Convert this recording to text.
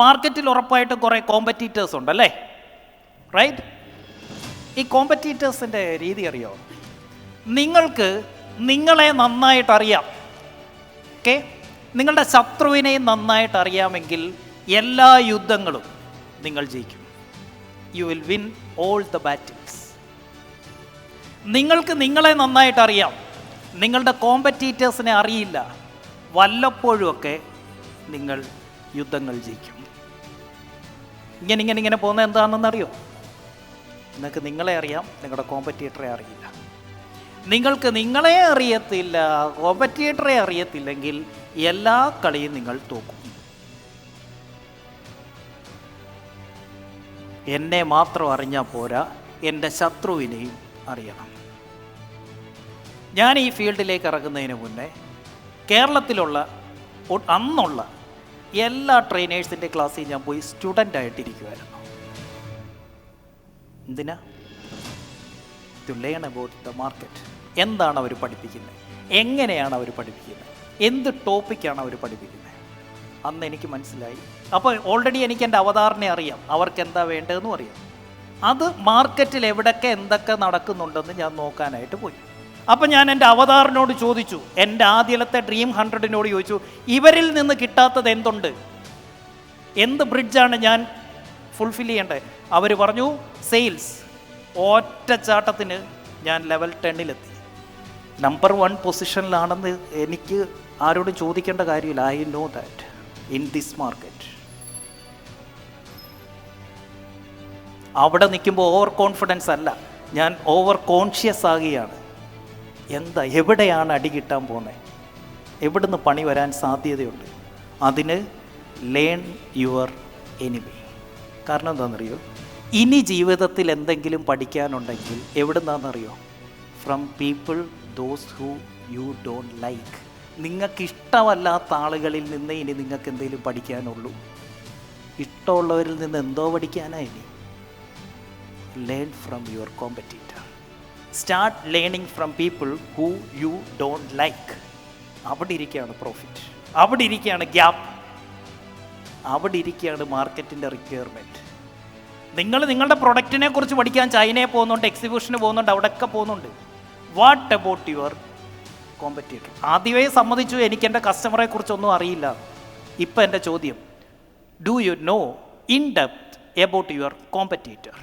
മാർക്കറ്റിൽ ഉറപ്പായിട്ട് കുറേ കോമ്പറ്റീറ്റേഴ്സ് ഉണ്ടല്ലേ റൈറ്റ് ഈ കോമ്പറ്റീറ്റേഴ്സിന്റെ രീതി അറിയോ? നിങ്ങൾക്ക് നിങ്ങളെ നന്നായിട്ട് അറിയാം. ഓക്കെ നിങ്ങളുടെ ശത്രുവിനെ നന്നായിട്ട് അറിയാമെങ്കിൽ എല്ലാ യുദ്ധങ്ങളും നിങ്ങൾ ജയിക്കും. You will win all the battles നിങ്ങൾക്ക് നിങ്ങളെ നന്നായിട്ട് അറിയാം. നിങ്ങളുടെ കോമ്പറ്റീറ്റേഴ്സിനെ അറിയില്ല. വല്ലപ്പോഴുമൊക്കെ നിങ്ങൾ യുദ്ധങ്ങൾ ജയിക്കും. ഇങ്ങനെ ഇങ്ങനെ ഇങ്ങനെ പോകുന്നത് എന്താണെന്ന് അറിയോ നിങ്ങൾക്ക് നിങ്ങളെ അറിയാം നിങ്ങളുടെ കോമ്പറ്റീറ്ററെ അറിയില്ല. നിങ്ങൾക്ക് നിങ്ങളെ അറിയത്തില്ല കോമ്പറ്റീറ്ററെ അറിയത്തില്ലെങ്കിൽ എല്ലാ കളിയും നിങ്ങൾ തോക്കും. എന്നെ മാത്രം അറിഞ്ഞാൽ പോരാ എന്റെ ശത്രുവിനെയും അറിയണം. ഞാൻ ഈ ഫീൽഡിലേക്ക് ഇറങ്ങുന്നതിന് മുന്നേ കേരളത്തിലുള്ള അന്നുള്ള എല്ലാ ട്രെയിനേഴ്സിന്റെ ക്ലാസ്സിൽ ഞാൻ പോയി സ്റ്റുഡന്റ് ആയിട്ടിരിക്കുമായിരുന്നു എന്തിനാ? To learn about the market എന്താണ് അവർ പഠിപ്പിക്കുന്നത് എങ്ങനെയാണ് അവർ പഠിപ്പിക്കുന്നത് എന്ത് ടോപ്പിക്കാണ് അവർ പഠിപ്പിക്കുന്നത് അന്ന് എനിക്ക് മനസ്സിലായി. അപ്പോൾ ഓൾറെഡി എനിക്ക് എന്റെ അവതാറിനെ അറിയാം. അവർക്ക് എന്താ വേണ്ടതെന്നും അറിയാം. അത് മാർക്കറ്റിൽ എവിടൊക്കെ എന്തൊക്കെ നടക്കുന്നുണ്ടെന്ന് ഞാൻ നോക്കാനായിട്ട് പോയി. അപ്പം ഞാൻ എന്റെ അവതാറിനോട് ചോദിച്ചു എന്റെ ആദ്യത്തെ ഡ്രീം ഹൺഡ്രഡിനോട് ചോദിച്ചു ഇവരിൽ നിന്ന് കിട്ടാത്തത് എന്തുണ്ട്? എന്ത് ബ്രിഡ്ജാണ് ഞാൻ ഫുൾഫിൽ ചെയ്യേണ്ടത്? അവർ പറഞ്ഞു സെയിൽസ് ഒറ്റച്ചാട്ടത്തിന് ഞാൻ ലെവൽ ടെന്നിലെത്തി നമ്പർ വൺ പൊസിഷനിലാണെന്ന് എനിക്ക് ആരോടും ചോദിക്കേണ്ട കാര്യമില്ല. I know that in this market അവിടെ നിൽക്കുമ്പോൾ ഓവർ കോൺഫിഡൻസ് അല്ല. ഞാൻ ഓവർ കോൺഷ്യസ് ആകുകയാണ്. എന്താ എവിടെയാണ് അടി കിട്ടാൻ പോകുന്നത് എവിടുന്ന് പണി വരാൻ സാധ്യതയുണ്ട്? അതിന് ലേൺ യുവർ എനിമി കാരണം എന്താണെന്നറിയോ? ഇനി ജീവിതത്തിൽ എന്തെങ്കിലും പഠിക്കാനുണ്ടെങ്കിൽ എവിടുന്നാണെന്നറിയോ? From people those who you don't like നിങ്ങൾക്ക് ഇഷ്ടമല്ലാത്ത ആളുകളിൽ നിന്ന് ഇനി നിങ്ങൾക്ക് എന്തെങ്കിലും പഠിക്കാനുള്ളൂ? ഇഷ്ടമുള്ളവരിൽ നിന്ന് എന്തോ പഠിക്കാനാ ഇനി? Learn from your competitor start learning from people who you don't like അവിടെ ഇരിക്കുകയാണ് പ്രോഫിറ്റ് അവിടെ ഇരിക്കുകയാണ് ഗ്യാപ്പ് അവിടെ ഇരിക്കുകയാണ് മാർക്കറ്റിന്റെ റിക്വയർമെന്റ് നിങ്ങൾ നിങ്ങളുടെ പ്രൊഡക്റ്റിനെ കുറിച്ച് പഠിക്കാൻ ചൈനയെ പോകുന്നുണ്ട് എക്സിബിഷന് പോകുന്നുണ്ട് അവിടെയൊക്കെ പോകുന്നുണ്ട്. വാട്ട് അബൌട്ട് യുവർ കോമ്പറ്റീറ്റർ ആദ്യമേ സമ്മതിച്ചു എനിക്ക് എന്റെ കസ്റ്റമറെ കുറിച്ചൊന്നും അറിയില്ല. ഇപ്പം എന്റെ ചോദ്യം do you know in depth about your competitor